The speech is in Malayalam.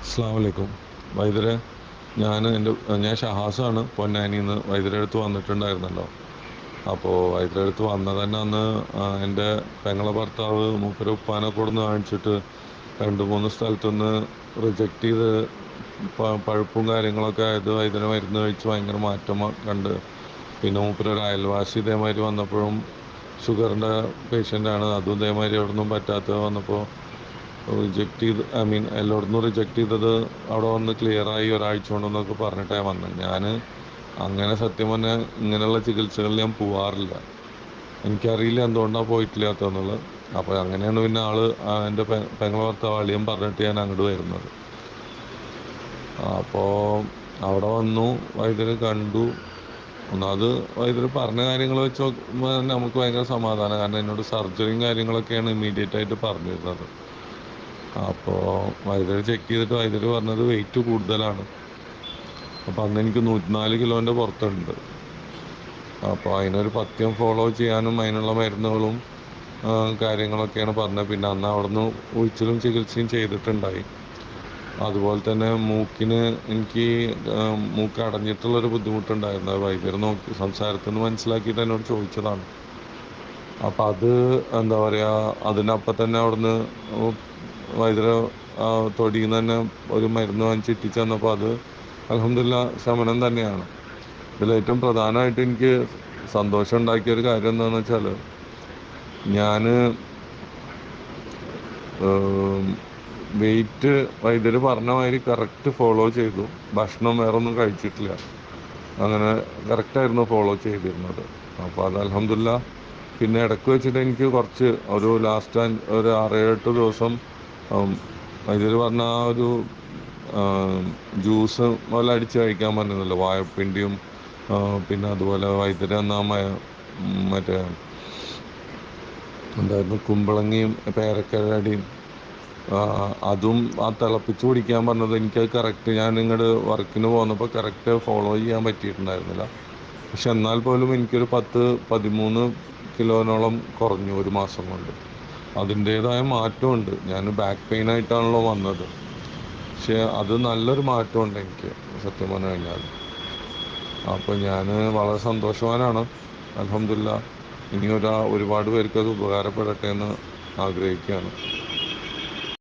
അസ്സാം വൈദ്യര് ഞാൻ എന്റെ ഞാൻ ഷഹാസാണ്. പൊന്നാനിയിൽ നിന്ന് വൈദ്യരെ അടുത്ത് വന്നിട്ടുണ്ടായിരുന്നല്ലോ. അപ്പോൾ വൈദ്യരെ അടുത്ത് വന്ന തന്നെ അന്ന് എന്റെ പെങ്ങളെ ഭർത്താവ് മൂപ്പര് ഉപ്പാനെ കൊടുന്ന് കാണിച്ചിട്ട് രണ്ട് മൂന്ന് സ്ഥലത്തുനിന്ന് റിജക്റ്റ് ചെയ്ത് പഴുപ്പും കാര്യങ്ങളൊക്കെ ആയത് വൈദ്യരെ മരുന്ന് കഴിച്ച് ഭയങ്കര മാറ്റം കണ്ട്. പിന്നെ മൂപ്പര് ഒരു അയൽവാസി ഇതേമാതിരി വന്നപ്പോഴും ഷുഗറിന്റെ പേഷ്യന്റാണ് അതും ഇതേമാതിരി അവിടെ നിന്നും പറ്റാത്തത് വന്നപ്പോൾ റിജക്റ്റ് ചെയ്ത് ഐ മീൻ എല്ലായിടത്തുനിന്നും റിജക്റ്റ് ചെയ്തത് അവിടെ വന്ന് ക്ലിയർ ആയി ഒരാഴ്ച കൊണ്ടെന്നൊക്കെ പറഞ്ഞിട്ടാണ് വന്നത് ഞാൻ അങ്ങനെ സത്യം പറഞ്ഞാൽ ഇങ്ങനെയുള്ള ചികിത്സകളിൽ ഞാൻ പോവാറില്ല. എനിക്കറിയില്ല എന്തുകൊണ്ടാണ് പോയിട്ടില്ലാത്തതെന്നുള്ളത്. അപ്പോൾ അങ്ങനെയാണ് പിന്നെ ആൾ എന്റെ പെങ്ങളെ ഭർത്താവ് അളിയൻ പറഞ്ഞിട്ട് ഞാൻ അങ്ങോട്ട് വരുന്നത്. അപ്പോൾ അവിടെ വന്നു വൈദ്യരെ കണ്ടു. ഒന്നാമത് വൈദ്യര് പറഞ്ഞ കാര്യങ്ങൾ വെച്ച് നമുക്ക് ഭയങ്കര സമാധാനം. കാരണം എന്നോട് സർജറിയും കാര്യങ്ങളൊക്കെയാണ് ഇമ്മീഡിയറ്റ് ആയിട്ട് പറഞ്ഞിരുന്നത്. അപ്പോൾ വൈദ്യര് ചെക്ക് ചെയ്തിട്ട് വൈദ്യര് പറഞ്ഞത് വെയിറ്റ് കൂടുതലാണ്. അപ്പോൾ അന്ന് എനിക്ക് നൂറ്റിനാല് കിലോന്റെ പുറത്തുണ്ട്. അപ്പോൾ അതിനൊരു പഥ്യം ഫോളോ ചെയ്യാനും അതിനുള്ള മരുന്നുകളും കാര്യങ്ങളൊക്കെയാണ് പറഞ്ഞത്. പിന്നെ അന്ന് അവിടുന്ന് ഉഴിച്ചിലും ചികിത്സയും ചെയ്തിട്ടുണ്ടായി. അതുപോലെ തന്നെ മൂക്കിന് എനിക്ക് മൂക്ക് അടഞ്ഞിട്ടുള്ളൊരു ബുദ്ധിമുട്ടുണ്ടായിരുന്നു. വൈദ്യർ നോക്കി സംസാരത്തിൽ നിന്ന് മനസ്സിലാക്കിയിട്ട് എന്നോട് ചോദിച്ചതാണ്. അപ്പം അത് എന്താ പറയുക അതിനപ്പം തന്നെ അവിടുന്ന് വൈദ്യര തൊടിയിൽ നിന്ന് തന്നെ ഒരു മരുന്ന് വാങ്ങിച്ച് ഇട്ടിച്ച് തന്നപ്പോൾ അത് അലഹമില്ല ശമനം തന്നെയാണ്. ഇതിൽ ഏറ്റവും പ്രധാനമായിട്ട് എനിക്ക് സന്തോഷം ഉണ്ടാക്കിയ ഒരു കാര്യം എന്താണെന്ന് വെച്ചാൽ ഞാൻ വെയിറ്റ് വൈദ്യർ പറഞ്ഞ മാതിരി കറക്റ്റ് ഫോളോ ചെയ്തു. ഭക്ഷണം വേറെ ഒന്നും കഴിച്ചിട്ടില്ല. അങ്ങനെ കറക്റ്റായിരുന്നു ഫോളോ ചെയ്തിരുന്നത്. അപ്പോൾ അത് അലഹമില്ല പിന്നെ ഇടയ്ക്ക് വെച്ചിട്ട് എനിക്ക് കുറച്ച് ഒരു ലാസ്റ്റ് ഒരു ആറേഴെട്ട് ദിവസം വൈദ്യർ പറഞ്ഞ ആ ഒരു ജ്യൂസ് പോലെ അടിച്ച് കഴിക്കാൻ പറഞ്ഞിരുന്നല്ലോ. വാഴപ്പിണ്ടിയും പിന്നെ അതുപോലെ വൈദ്യുതി എന്ന മറ്റേ എന്തായിരുന്നു? കുമ്പളങ്ങിയും പേരക്കരടിയും അതും ആ തിളപ്പിച്ച് കുടിക്കാൻ പറഞ്ഞത് എനിക്കത് കറക്റ്റ് ഞാൻ നിങ്ങളുടെ വർക്കിന് പോന്നപ്പോൾ കറക്റ്റ് ഫോളോ ചെയ്യാൻ പറ്റിയിട്ടുണ്ടായിരുന്നില്ല. പക്ഷെ എന്നാൽ പോലും എനിക്കൊരു പത്ത് പതിമൂന്ന് കിലോനോളം കുറഞ്ഞു ഒരു മാസം കൊണ്ട്. അതിന്റേതായ മാറ്റമുണ്ട്. ഞാൻ ബാക്ക് പെയിൻ ആയിട്ടാണല്ലോ വന്നത്. പക്ഷെ അത് നല്ലൊരു മാറ്റമുണ്ട് എനിക്ക് സത്യം പറഞ്ഞു കഴിഞ്ഞാൽ. അപ്പോൾ ഞാൻ വളരെ സന്തോഷവാനാണ്. അലഹമില്ല ഇനി ഒരാ ഒരുപാട് പേർക്ക് അത് ഉപകാരപ്പെടട്ടെ എന്ന് ആഗ്രഹിക്കുകയാണ്.